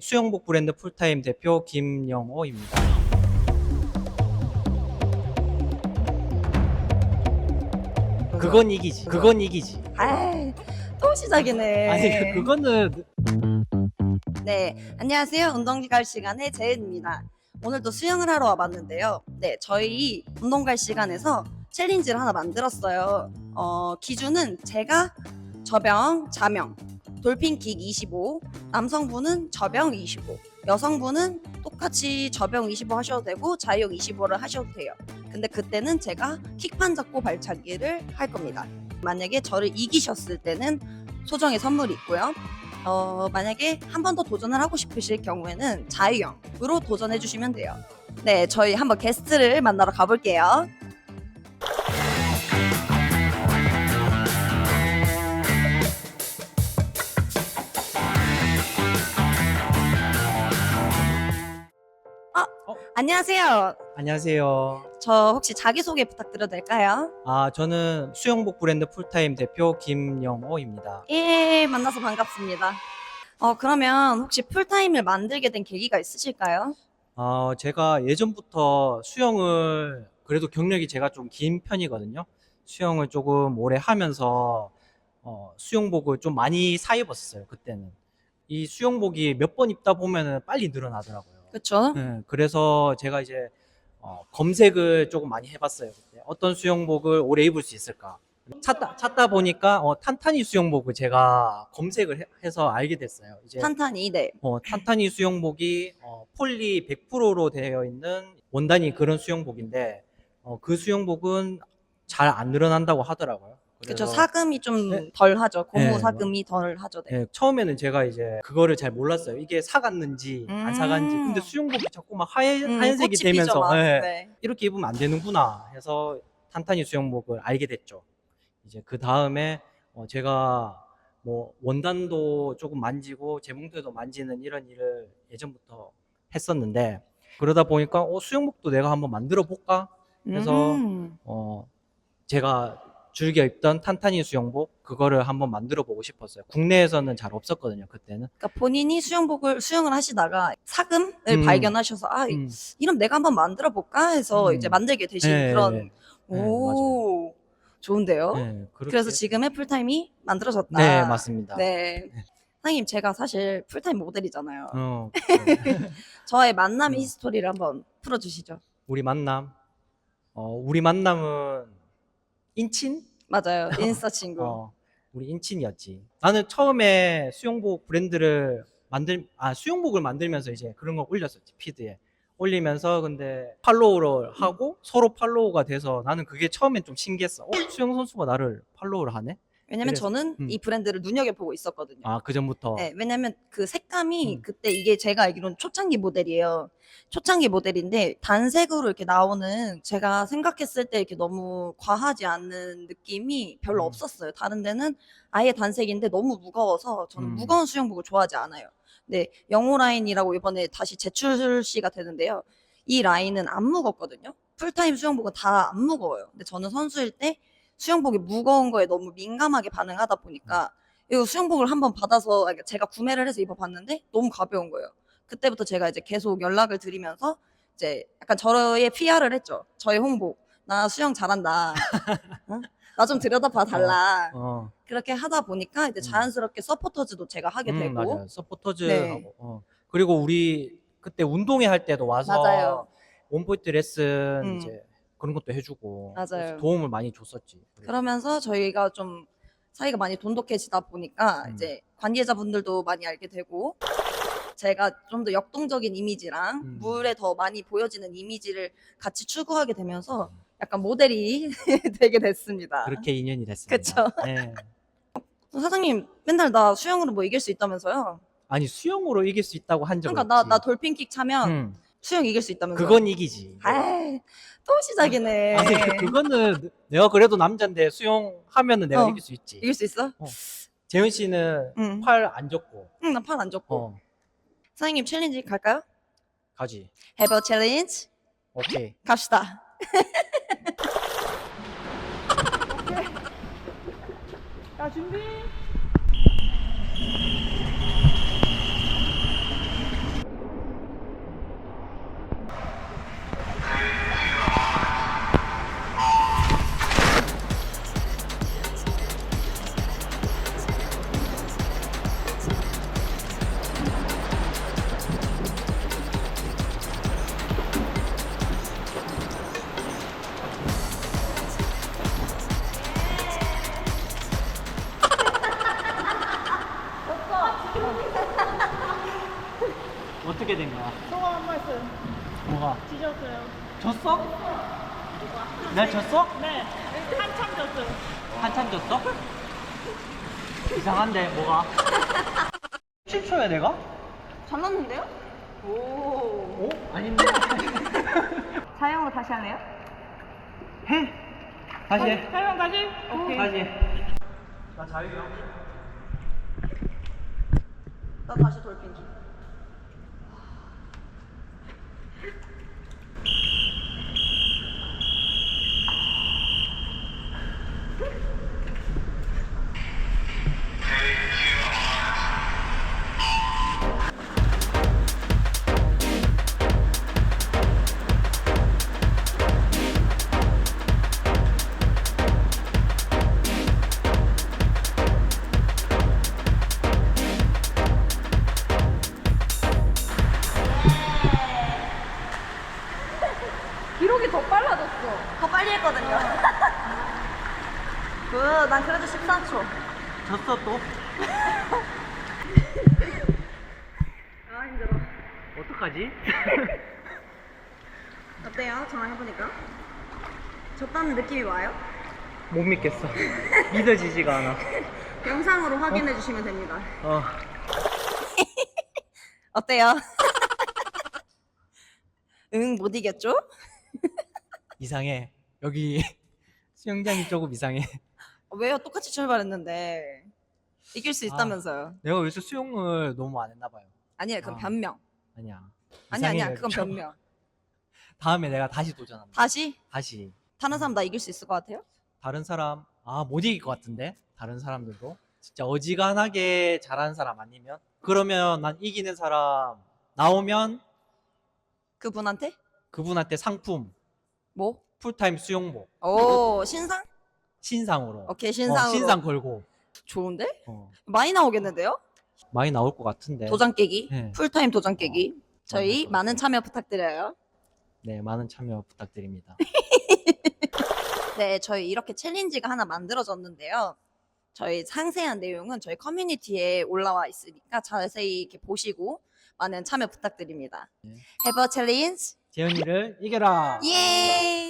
수영복 브랜드 풀타임 대표 김영호입니다. 그건 이기지. 그건 이기지. 아이, 또 시작이네. 아니 그거는 네, 안녕하세요. 운동 갈 시간의 재은입니다. 오늘도 수영을 하러 와봤는데요. 네, 저희 운동 갈 시간에서 챌린지를 하나 만들었어요. 어, 기준은 제가 저병, 자명, 돌핀킥 25, 남성분은 저병 25, 여성분은 똑같이 저병 25 하셔도 되고 자유형 25를 하셔도 돼요. 근데 그때는 제가 킥판 잡고 발차기를 할 겁니다. 만약에 저를 이기셨을 때는 소정의 선물이 있고요. 어, 만약에 한 번 더 도전을 하고 싶으실 경우에는 자유형으로 도전해 주시면 돼요. 네, 저희 한번 게스트를 만나러 가볼게요. 안녕하세요. 안녕하세요. 저 혹시 자기소개 부탁드려도 될까요? 아 저는 수영복 브랜드 풀타임 대표 김영호입니다. 예, 만나서 반갑습니다. 어, 그러면 혹시 풀타임을 만들게 된 계기가 있으실까요? 어, 제가 예전부터 수영을 그래도 경력이 제가 좀 긴 편이거든요. 수영을 조금 오래 하면서 어, 수영복을 좀 많이 사 입었어요. 그때는 이 수영복이 몇 번 입다 보면은 빨리 늘어나더라고요. 그렇죠? 네, 그래서 제가 이제 어, 검색을 조금 많이 해봤어요. 그때. 어떤 수영복을 오래 입을 수 있을까? 찾다 찾다 보니까 어, 탄탄이 수영복을 제가 검색을 해, 해서 알게 됐어요. 이제 탄탄히, 네. 어, 탄탄이 수영복이 어, 폴리 100%로 되어 있는 원단이 그런 수영복인데 어, 그 수영복은 잘 안 늘어난다고 하더라고요. 그렇죠. 그래서 사금이 좀 네. 덜 하죠. 고무 네, 사금이 덜 하죠. 네. 예, 처음에는 제가 이제 그거를 잘 몰랐어요. 이게 사갔는지 안 사갔는지. 음. 근데 수영복이 자꾸 막 하얀, 음, 하얀색이 피죠, 되면서 막. 예, 네. 이렇게 입으면 안 되는구나 해서 탄탄이 수영복을 알게 됐죠. 이제 그 다음에 어, 제가 뭐 원단도 조금 만지고 재봉틀도 만지는 이런 일을 예전부터 했었는데 그러다 보니까 어, 수영복도 내가 한번 만들어 볼까 그래서 음. 어, 제가 즐겨 입던 탄탄이 수영복 그거를 한번 만들어 보고 싶었어요. 국내에서는 잘 없었거든요 그때는. 그러니까 본인이 수영복을 수영을 하시다가 사금을 음. 발견하셔서 아 음. 이럼 내가 한번 만들어 볼까 해서 음. 이제 만들게 되신 네, 그런 네, 네, 오 좋은데요. 네, 그렇게- 그래서 지금 의 풀타임이 만들어졌다. 네 맞습니다. 네. 네. 사장님 제가 사실 풀타임 모델이잖아요. 어, 저의 만남의 음. 히스토리를 한번 풀어주시죠. 우리 만남. 어, 우리 만남은 인친? 맞아요. 인스타 친구. 어, 우리 인친이었지. 나는 처음에 수영복 브랜드를 만들, 아, 수영복을 만들면서 이제 그런 거 올렸었지, 피드에. 올리면서 근데 팔로우를 하고 서로 팔로우가 돼서 나는 그게 처음엔 좀 신기했어. 어, 수영 선수가 나를 팔로우를 하네? 왜냐면 그래서- 저는 음. 이 브랜드를 눈여겨보고 있었거든요. 아, 그 전부터. 네, 왜냐면 그 색감이 음. 그때 이게 제가 알기로는 초창기 모델이에요. 초창기 모델인데 단색으로 이렇게 나오는 제가 생각했을 때 이렇게 너무 과하지 않는 느낌이 별로 음. 없었어요. 다른 데는 아예 단색인데 너무 무거워서 저는 음. 무거운 수영복을 좋아하지 않아요. 네, 영호 라인이라고 이번에 다시 재출시가 되는데요. 이 라인은 안 무겁거든요. 풀타임 수영복은 다 안 무거워요. 근데 저는 선수일 때 수영복이 무거운 거에 너무 민감하게 반응하다 보니까 이거 수영복을 한번 받아서 그러니까 제가 구매를 해서 입어봤는데 너무 가벼운 거예요. 그때부터 제가 이제 계속 연락을 드리면서 이제 약간 저의 PR을 했죠. 저의 홍보. 나 수영 잘한다. 나좀 들여다봐 달라. 어, 그렇게 하다 보니까 이제 음. 자연스럽게 서포터즈도 제가 하게 음, 되고 맞아요. 서포터즈 네. 하고. 어. 그리고 우리 그때 운동회 할 때도 와서 맞아요. 원포인트 레슨 음. 이제 그런 것도 해주고 맞아요. 그래서 도움을 많이 줬었지. 그러면서 저희가 좀 사이가 많이 돈독해지다 보니까 음. 이제 관계자분들도 많이 알게 되고 제가 좀 더 역동적인 이미지랑 음. 물에 더 많이 보여지는 이미지를 같이 추구하게 되면서 약간 모델이 되게 됐습니다. 그렇게 인연이 됐습니다. 그쵸. 네. 사장님 맨날 나 수영으로 뭐 이길 수 있다면서요? 아니 수영으로 이길 수 있다고 한 적은 그러니까 나, 없지. 나 돌핀킥 차면 음, 수영 이길 수 있다면서요? 그건 이기지. 아이, 또 시작이네. 아니 그- 그거는 내가 그래도 남자인데 수영 하면은 내가 어. 이길 수 있지. 이길 수 있어? 재현 씨는 응. 팔안 줬고 응, 나 팔안 줬고. 어 사장님 챌린지 갈까요? 가지. 해버 챌린지 오케이. 갑시다. 자 준비. 어떻게 된 거야? 소감 한 말씀. 뭐가? 지셨어요. 졌어? 내가 졌어? 네. 한참 졌어요. 한참 졌어? 이상한데 뭐가? 10초야 내가? 잘 났는데요? 오. 어? 아닌데? 사용으로 다시 할래요? 해! 다시 해 사용 다시? 오케이. 다시 해. 나 자유형 나 다시 돌핀 중. 빨리 했거든요. 그, 난 그래도 14초. 졌어 또? 아, 힘들어. 어떡하지? 어때요? 전화해보니까? 졌다는 느낌이 와요? 못 믿겠어 믿어지지가 않아 영상으로 확인해 주시면 됩니다. 어. 어때요? 응, 못 이겼죠? 이상해 여기 수영장이 조금 이상해 어, 왜요? 똑같이 출발했는데. 이길 수 있다면서요. 내가 요새 수영을 너무 안 했나 봐요 아니에요, 그건 아. 변명. 아니야 아니, 아니야, 이상해. 그건 변명. 다음에 내가 다시 도전한다 다시? 다시 다른 사람 나 이길 수 있을 것 같아요? 다른 사람 아 못 이길 것 같은데 다른 사람들도 진짜 어지간하게 잘하는 사람 아니면 그러면 난 이기는 사람 나오면 그분한테? 그분한테 상품 뭐? 풀타임 수영복 오, 신상? 신상으로 오케이, 어, 신상으로. 신상 걸고 좋은데? 어. 많이 나오겠는데요? 많이 나올 것 같은데 도장 깨기, 네. 풀타임 도장 깨기. 저희 맞아요. 많은 참여 부탁드려요. 네 많은 참여 부탁드립니다 네, 저희 이렇게 챌린지가 하나 만들어졌는데요. 저희 상세한 내용은 저희 커뮤니티에 올라와 있으니까 자세히 이렇게 보시고 많은 참여 부탁드립니다. 네. 해버 챌린지 재현이를 이겨라 예!